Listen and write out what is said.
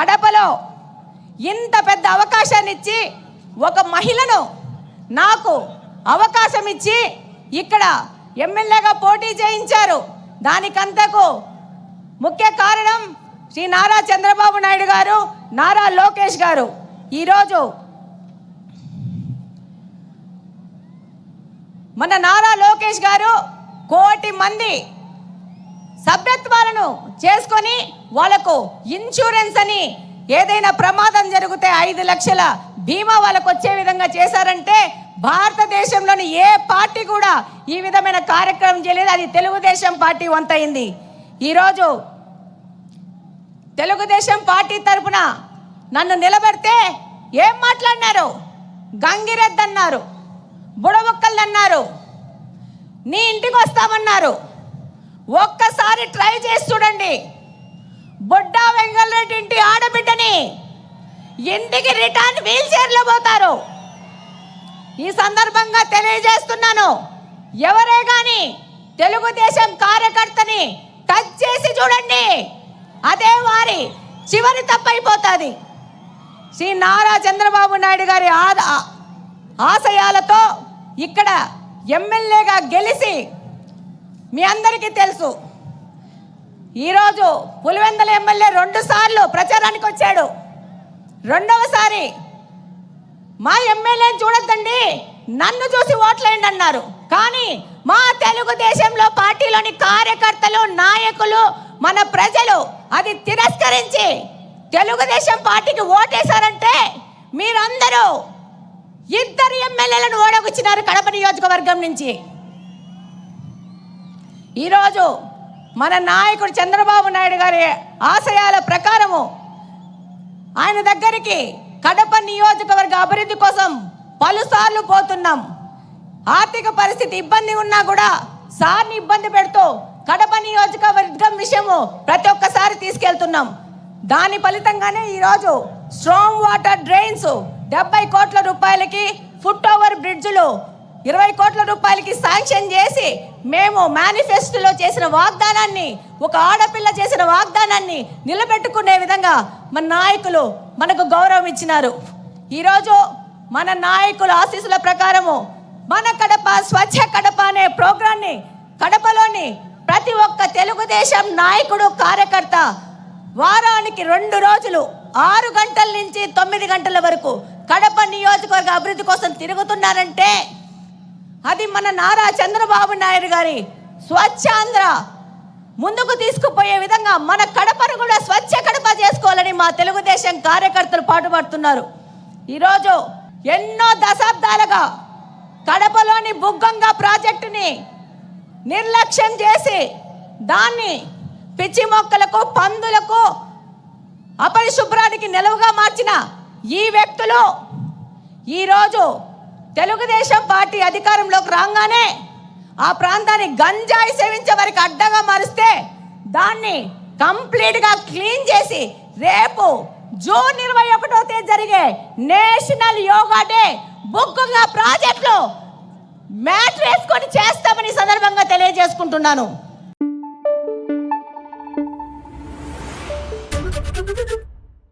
కడపలో ఇంత పెద్ద అవకాశాన్ని ఇచ్చి ఒక మహిళను నాకు అవకాశం ఇచ్చి ఇక్కడ ఎమ్మెల్యేగా పోటీ చేయించారు. దానికంతకు ముఖ్య కారణం శ్రీ నారా చంద్రబాబు నాయుడు గారు నారా లోకేష్ గారు. ఈరోజు మన నారా లోకేష్ గారు కోటి మంది సభ్యత్వాలను చేసుకొని వాళ్ళకు ఇన్సూరెన్స్ అని ఏదైనా ప్రమాదం జరిగితే ఐదు లక్షల బీమా వాళ్ళకు వచ్చే విధంగా చేశారంటే భారతదేశంలోని ఏ పార్టీ కూడా ఈ విధమైన కార్యక్రమం చేయలేదు. అది తెలుగుదేశం పార్టీ వంతైంది ఈరోజు తెలుగుదేశం పార్టీ తరపున నన్ను నిలబెడితే ఏం మాట్లాడినారు? గంగిరెద్దు అన్నారు బుడబొక్కలు అన్నారు నీ ఇంటికి వస్తామన్నారు. ఒక్కసారి ట్రై చేసి చూడండి. బొడ్డా వెంగళరెడ్డి ఇంటి ఆడబిడ్డని ఇంటికి రిటర్న్ వీల్ చైర్లో పోతారు. ఈ సందర్భంగా తెలియజేస్తున్నాను ఎవరే గాని తెలుగుదేశం కార్యకర్తని టచ్ చేసి చూడండి. అదే వారి చివరి తప్పైపోతుంది. శ్రీ నారా చంద్రబాబు నాయుడు గారి ఆ- ఆశయాలతో ఇక్కడ ఎమ్మెల్యేగా గెలిచి మీ అందరికీ తెలుసు. ఈరోజు పులివెందల ఎమ్మెల్యే రెండు సార్లు ప్రచారానికి వచ్చాడు. రెండవసారి మా ఎమ్మెల్యేని చూడొద్దండి నన్ను చూసి ఓట్లేయండి అన్నారు. కానీ మా తెలుగుదేశంలో పార్టీలోని కార్యకర్తలు నాయకులు మన ప్రజలు అది తిరస్కరించి తెలుగుదేశం పార్టీకి ఓటేశారంటే మీరందరూ ఇద్దరు ఎమ్మెల్యేలను ఓడగొచ్చినారు కడప నియోజకవర్గం నుంచి. ఈరోజు మన నాయకుడు చంద్రబాబు నాయుడు గారి ఆశయాల ప్రకారము ఆయన దగ్గరికి కడప నియోజకవర్గ అభివృద్ధి కోసం పలుసార్లు పోతున్నాం. ఆర్థిక పరిస్థితి ఇబ్బంది ఉన్నా కూడా సార్ని ఇబ్బంది పెడుతూ కడప నియోజకవర్గం విషయము ప్రతి ఒక్కసారి తీసుకెళ్తున్నాం. దాని ఫలితంగానే ఈరోజు స్ట్రాంగ్ వాటర్ డ్రైన్స్ డెబ్బై కోట్ల రూపాయలకి ఫుట్ ఓవర్ బ్రిడ్జ్లు ఇరవై కోట్ల రూపాయలకి శాంక్షన్ చేసి మేము మేనిఫెస్టోలో చేసిన వాగ్దానాన్ని ఒక ఆడపిల్ల చేసిన వాగ్దానాన్ని నిలబెట్టుకునే విధంగా మన నాయకులు మనకు గౌరవం ఇచ్చినారు. ఈరోజు మన నాయకుల ఆశీస్సుల ప్రకారము మన కడప స్వచ్ఛ కడప అనే ప్రోగ్రాన్ని కడపలోని ప్రతి ఒక్క తెలుగుదేశం నాయకుడు కార్యకర్త వారానికి రెండు రోజులు ఆరు గంటల నుంచి తొమ్మిది గంటల వరకు కడప నియోజకవర్గ అభివృద్ధి కోసం తిరుగుతున్నారంటే అది మన నారా చంద్రబాబు నాయుడు గారి స్వచ్ఛాంధ్ర ముందుకు తీసుకుపోయే విధంగా మన కడపను కూడా స్వచ్ఛ కడప చేసుకోవాలని మా తెలుగుదేశం కార్యకర్తలు పాటుపడుతున్నారు. ఈరోజు ఎన్నో దశాబ్దాలుగా కడపలోని బుగ్గంగా ప్రాజెక్టుని నిర్లక్ష్యం చేసి దాన్ని పిచ్చి మొక్కలకు పందులకు అపరిశుభ్రానికి నిలువుగా మార్చిన ఈ వ్యక్తులు ఈరోజు తెలుగుదేశం పార్టీ అధికారంలోకి రాగానే ఆ ప్రాంతాన్ని గంజాయి సేవించే వారికి అడ్డగా మారుస్తే దాన్ని కంప్లీట్గా క్లీన్ చేసి రేపు జూన్ ఇరవై ఒకటో తేదీ జరిగే నేషనల్ యోగా డే బుక్గా ప్రాజెక్టులు మ్యాట్ వేసుకొని చేస్తామని సందర్భంగా తెలియజేసుకుంటున్నాను.